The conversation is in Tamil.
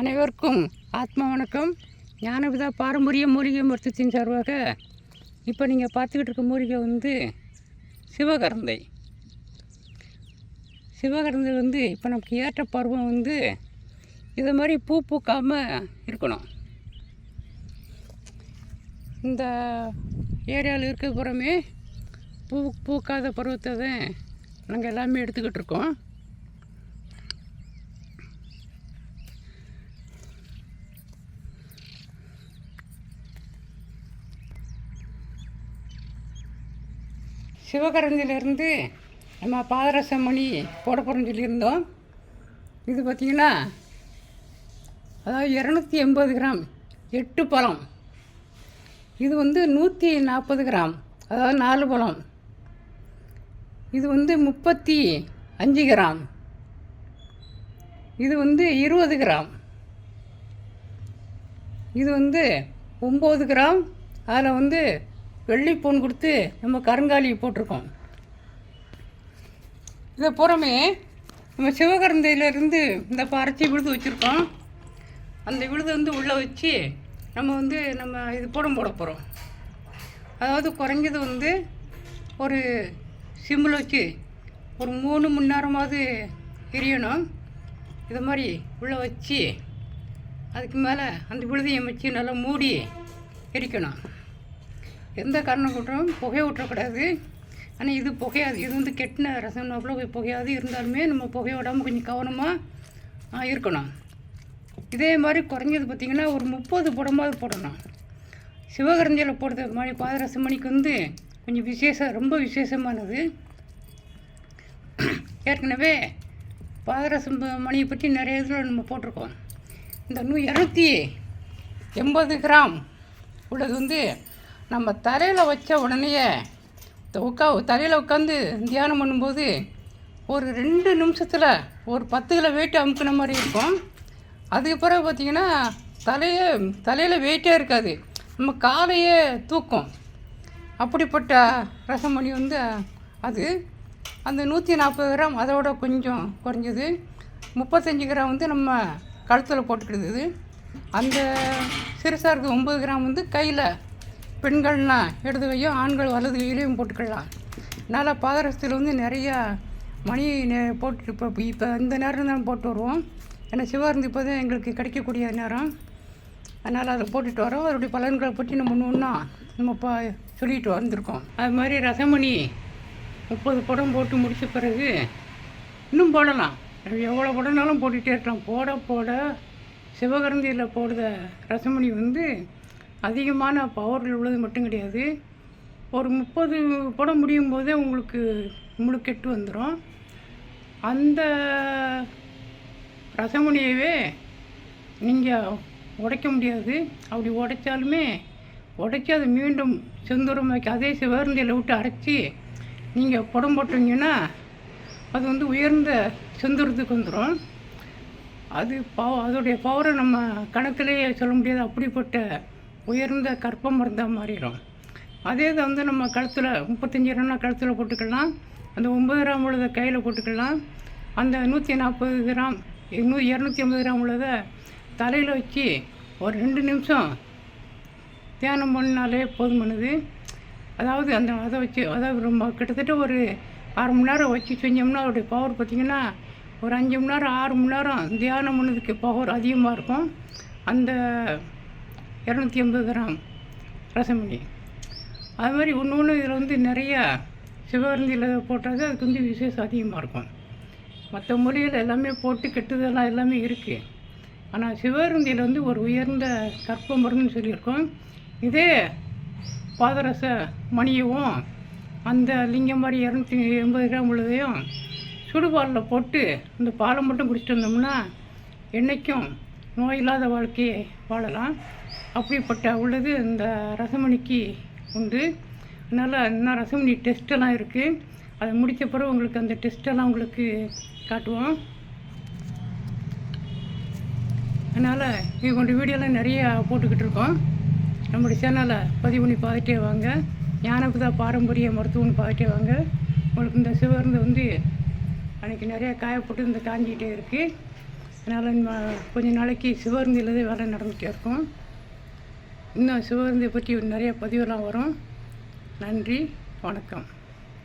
அனைவருக்கும் ஆத்மா வணக்கம். ஞானபிதா பாரம்பரிய மூலிகை மருத்துவத்தின் சார்பாக இப்போ நீங்கள் பார்த்துக்கிட்டு இருக்க மூலிகை வந்து சிவகரந்தை. சிவகரந்தை வந்து இப்போ நமக்கு ஏற்ற பருவம் வந்து இதை மாதிரி பூ பூக்காமல் இருக்கணும். இந்த ஏரியாவில் இருக்க புறமே பூ பூக்காத பருவத்தை தான் நாங்கள் எல்லாமே எடுத்துக்கிட்டு இருக்கோம். சிவகரஞ்சிலேருந்து நம்ம பாதரச மணி போட போகிறோம்னு சொல்லியிருந்தோம். இது பார்த்திங்கன்னா அதாவது இரநூத்தி எண்பது கிராம் எட்டு பழம். இது வந்து நூற்றி நாற்பது கிராம் அதாவது நாலு பழம். இது வந்து முப்பத்தி அஞ்சு கிராம். இது வந்து இருபது கிராம். இது வந்து ஒம்பது கிராம். அதில் வந்து வெள்ளிப்பூன் கொடுத்து நம்ம கருங்காலி போட்டிருக்கோம். இதை புறமே நம்ம சிவகரந்தையிலேருந்து இந்த பறச்சி விழுது வச்சுருக்கோம். அந்த விழுது வந்து உள்ளே வச்சு நம்ம வந்து நம்ம இது போடம் போட போகிறோம் அதாவது குறைஞ்சது வந்து ஒரு சிம்மில் வச்சு ஒரு மூணு மணி நேரமாவது எரியணும். இது மாதிரி உள்ளே வச்சு அதுக்கு மேலே அந்த விழுதியை வச்சு நல்லா மூடி எரிக்கணும். எந்த காரணம் கூட்டம் புகைய விட்டுறக்கூடாது ஆனால் இது புகையாது இது வந்து கெட்டின ரசம் அவ்வளோ புகையாது. இருந்தாலுமே நம்ம புகைய விடாமல் கொஞ்சம் கவனமாக இருக்கணும். இதே மாதிரி குறைஞ்சது பார்த்திங்கன்னா ஒரு முப்பது புடமாவது போடணும். சிவகரஞ்சியில் போடுறது மணி பாதரச மணிக்கு வந்து கொஞ்சம் விசேஷம் ரொம்ப விசேஷமானது. ஏற்கனவே பாதரசம் மணியை பற்றி நிறைய இதில் நம்ம போட்டிருக்கோம். இந்த நூ இரநூத்தி எண்பது கிராம் உள்ளது வந்து நம்ம தலையில் வச்ச உடனேயே உட்கா தலையில் உட்காந்து தியானம் பண்ணும்போது ஒரு ரெண்டு நிமிஷத்தில் ஒரு பத்து கிலோ வெயிட் அமுக்கின மாதிரி இருக்கும். அதுக்கு பிறகு பார்த்திங்கன்னா தலையே தலையில் வெயிட்டே இருக்காது. நம்ம காலையே தூக்கும். அப்படிப்பட்ட ரசமணி வந்து அது அந்த நூற்றி நாற்பது கிராம் அதோட கொஞ்சம் குறைஞ்சது. முப்பத்தஞ்சு கிராம் வந்து நம்ம கழுத்தில் போட்டுக்கிடுது அந்த சிறுசாக ஒம்பது கிராம் வந்து கையில் பெண்கள்னா இடது கையும் ஆண்கள் வலது கையிலையும் போட்டுக்கலாம். அதனால் பாதரசத்தில் வந்து நிறையா மணி நே- போட்டு இப்போ இப்போ இந்த நேரம் தான் போட்டு வருவோம். ஏன்னா சிவாருந்து இப்போ தான் எங்களுக்கு கிடைக்கக்கூடிய நேரம். அதனால் அதை போட்டுட்டு வரோம். அதனுடைய பலன்களை பற்றி நம்ம ஒன்று ஒன்றா நம்ம இப்போ சொல்லிட்டு வந்திருக்கோம். அது மாதிரி ரசமணி முப்பது படம் போட்டு முடித்த பிறகு இன்னும் போடலாம். எவ்வளோ படம்னாலும் போட்டுகிட்டே இருக்கலாம். போட போட சிவகரந்தியில் போடுற ரசமணி வந்து அதிகமான பவர்கள் உள்ளது மட்டும் கிடையாது. ஒரு முப்பது படம் முடியும் போதே உங்களுக்கு முழுக்கெட்டு வந்துடும் அந்த ரசமுனியவே நீங்கள் உடைக்க முடியாது. அப்படி உடைச்சாலுமே உடைச்சி அதை மீண்டும் செந்துரமாக்கி அதே சிவகரந்தியில் விட்டு அரைச்சி நீங்கள் படம் போட்டீங்கன்னா அது வந்து உயர்ந்த செந்துரத்துக்கு வந்துடும் அது பவ அதோடைய பவரை நம்ம கணக்கிலேயே சொல்ல முடியாது. அப்படிப்பட்ட உயர்ந்த கற்பம் மருந்தாக மாறிடும். அதே இதை வந்து நம்ம கழுத்தில் முப்பத்தஞ்சு கிராம்னா கழுத்தில் போட்டுக்கலாம். அந்த ஒம்பது கிராம் உள்ளதை கையில் போட்டுக்கலாம். அந்த நூற்றி நாற்பது கிராம் நூ இரநூத்தி ஐம்பது கிராம் உள்ளதை தலையில் வச்சு ஒரு ரெண்டு நிமிஷம் தியானம் பண்ணாலே போதுமானது அதாவது அந்த அதை வச்சு அதாவது ரொம்ப கிட்டத்தட்ட ஒரு அரை மணி நேரம் வச்சு செஞ்சோம்னா அதோடைய பவர் பார்த்திங்கன்னா ஒரு அஞ்சு மணி நேரம் ஆறு மணி நேரம் தியானம் பண்ணதுக்கு பவர் அதிகமாக இருக்கும். அந்த இரநூத்தி எண்பது கிராம் ரசமணி அது மாதிரி ஒன்று ஒன்று இதில் வந்து நிறையா சிவகரந்தியில் போட்டால் அதுக்கு வந்து விசேஷம் அதிகமாக இருக்கும். மற்ற மொழியில் எல்லாமே போட்டு கெட்டுதெல்லாம் எல்லாமே இருக்குது ஆனால் சிவகரந்தியில் வந்து ஒரு உயர்ந்த கற்ப மருந்துன்னு சொல்லியிருக்கோம். இதே பாதரச மணியவும் அந்த லிங்கம் மாதிரி இரநூத்தி எண்பது கிராம் உள்ளதையும் சுடுபாலில் போட்டு அந்த பாலை மட்டும் குடிச்சிட்டு வந்தோம்னா என்றைக்கும் நோய் இல்லாத வாழ்க்கையை வாழலாம். அப்படிப்பட்ட உள்ளது இந்த ரசமணிக்கு உண்டு. அதனால் இன்னும் ரசமணி டெஸ்ட்டெல்லாம் இருக்குது அதை முடித்த பிறகு உங்களுக்கு அந்த டெஸ்ட்டெல்லாம் உங்களுக்கு காட்டுவோம். அதனால் இது கொண்டு வீடியோலாம் நிறைய போட்டுக்கிட்டு இருக்கோம். நம்முடைய சேனலை பதிவு பண்ணி பார்த்துட்டே வாங்க. ஞானபுதா பாரம்பரிய மருத்துவம்னு பார்த்துட்டே வாங்க. உங்களுக்கு இந்த சிவருந்து வந்து அன்றைக்கி நிறைய காயப்பட்டு இந்த காஞ்சிக்கிட்டே இருக்குது அதனால் கொஞ்ச நாளைக்கு சிவகங்கையில் தான் வேலை நடந்துகிட்டே இருக்கும். இன்னும் சிவகங்கையை பற்றி நிறைய பதிவெல்லாம் வரும். நன்றி வணக்கம்.